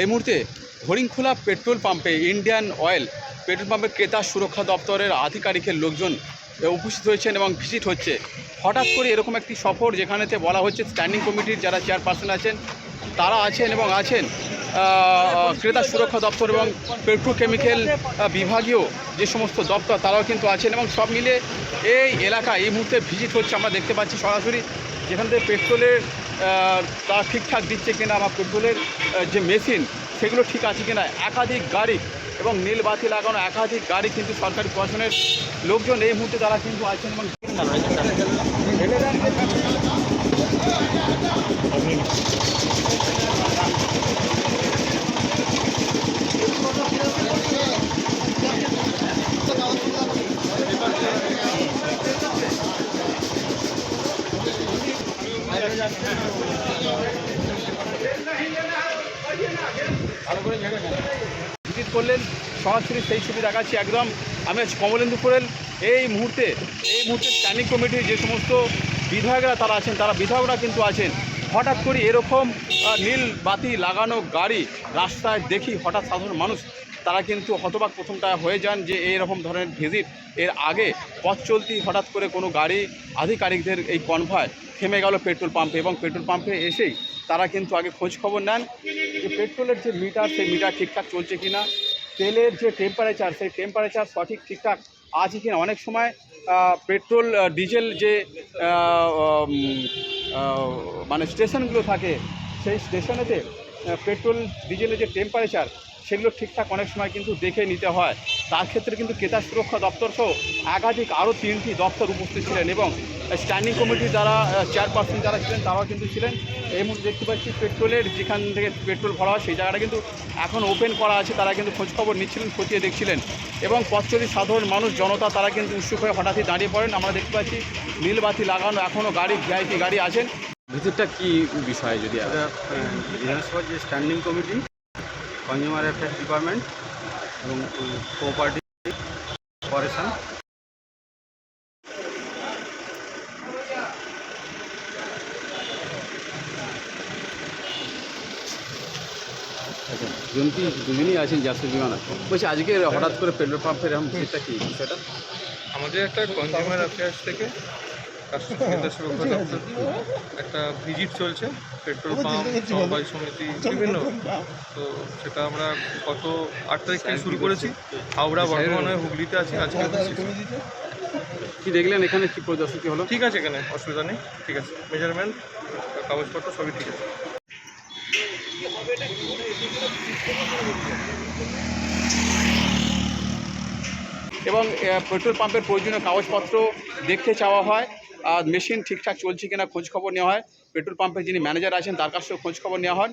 এই মুহূর্তে হরিংখোলা পেট্রোল পাম্পে ইন্ডিয়ান অয়েল, পেট্রোল পাম্পের ক্রেতা সুরক্ষা দপ্তরের আধিকারিকের লোকজন উপস্থিত হয়েছেন এবং ভিজিট হচ্ছে। হঠাৎ করে এরকম একটি সফর যেখানেতে বলা হচ্ছে স্ট্যান্ডিং কমিটির যারা চেয়ারপারসন আছেন, তারা আছেন এবং আছেন ক্রেতা সুরক্ষা দপ্তর এবং পেট্রোকেমিক্যাল বিভাগীয় যে সমস্ত দপ্তর, তারাও কিন্তু আছেন এবং সব মিলে এই এলাকা এই মুহূর্তে ভিজিট হচ্ছে, আমরা দেখতে পাচ্ছি সরাসরি। যেখান থেকে পেট্রোলের তার ঠিকঠাক দিচ্ছে কিনা বা পেট্রোলের যে মেশিন, সেগুলো ঠিক আছে কিনা, একাধিক গাড়ি এবং নীল বাতি লাগানো একাধিক গাড়ি কিন্তু সরকারি প্রশাসনের লোকজন এই মুহূর্তে তারা কিন্তু আছেন এবং করলেন, সরাসরি সেই ছবি দেখাচ্ছি একদম। আমি আজ কমলেন্দুপুরের। এই মুহূর্তে এই মুহূর্তে স্ট্যান্ডিং কমিটির যে সমস্ত বিধায়করা তারা আছেন, তারা বিধায়করা কিন্তু আছেন। হঠাৎ করে এরকম নীল বাতি লাগানো গাড়ি রাস্তায় দেখি হঠাৎ সাধারণ মানুষ তারা কিন্তু হতবাক প্রথমটা হয়ে যান যে এইরকম ধরনের ভিজিট। এর আগে পথ চলতি হঠাৎ করে কোনো গাড়ি আধিকারিকদের এই কনভয় থেমে গেল পেট্রোল পাম্পে এবং পেট্রোল পাম্পে এসেই তারা কিন্তু আগে খোঁজ খবর নেন যে পেট্রোলের যে মিটার সেই মিটার ঠিকঠাক চলছে কি না তেলের যে টেম্পারেচার সেই টেম্পারেচার সঠিক, ঠিকঠাক আছে কিনা। অনেক সময় পেট্রোল ডিজেল যে মানে স্টেশনগুলো থাকে, সেই স্টেশনেতে পেট্রোল, ডিজেলের যে টেম্পারেচার সেগুলো ঠিকঠাক অনেক সময় কিন্তু দেখে নিতে হয়। তার ক্ষেত্রে কিন্তু ক্রেতা সুরক্ষা দপ্তর সহ একাধিক আরও তিনটি দপ্তর উপস্থিত ছিলেন এবং স্ট্যান্ডিং কমিটির যারা চেয়ারপারসন যারা ছিলেন তারাও কিন্তু ছিলেন। এই মুহূর্তে দেখতে পাচ্ছি পেট্রোলের যেখান থেকে পেট্রোল ভরা হয় সেই জায়গাটা কিন্তু এখন ওপেন করা আছে তারা কিন্তু খোঁজখবর নিচ্ছিলেন খতিয়ে দেখছিলেন এবং পথচলি সাধারণ মানুষ জনতা তারা কিন্তু উৎসুক হয়ে হঠাৎই দাঁড়িয়ে পড়েন। আমরা দেখতে পাচ্ছি নীলবাতি লাগানো এখনও গাড়ি ভিআইপি গাড়ি আছেন। ভিজিটটা কি বিষয় যদি বিধানসভার যে standing committee consumer affairs department এবং কোঅপারেটিভ কর্পোরেশন দুজন দুজনই আছেন জাসুর বিমানা বলছি আজকে হঠাৎ করে পেট্রোল পাম্পের এরকম ভিড়টা কি? বিষয়টা? আমাদের একটা কনজিউমার অ্যাফেয়ার্স থেকে কাস্টমার সুরক্ষা দপ্তর একটা ভিজিট চলছে পেট্রোল পাম্প সমবায় সমিতি বিভিন্ন। তো সেটা আমরা গত আট তারিখ থেকে শুরু করেছি। হাওড়া বর্ধমানে হুগলিতে আছি আজকে কি দেখলেন এখানে? কি পরিদর্শন হলো? ঠিক আছে এখানে অসুবিধা নেই ঠিক আছে। মেজারমেন্ট কাগজপত্র সবই ঠিক আছে। এবং পেট্রোল পাম্পের প্রয়োজনীয় কাগজপত্র দেখতে চাওয়া হয়। আর মেশিন ঠিকঠাক চলছে কিনা খোঁজ খবর নেওয়া হয়। পেট্রোল পাম্পের যিনি ম্যানেজার আছেন, তার কাছ থেকে খোঁজ খবর নেওয়া হয়।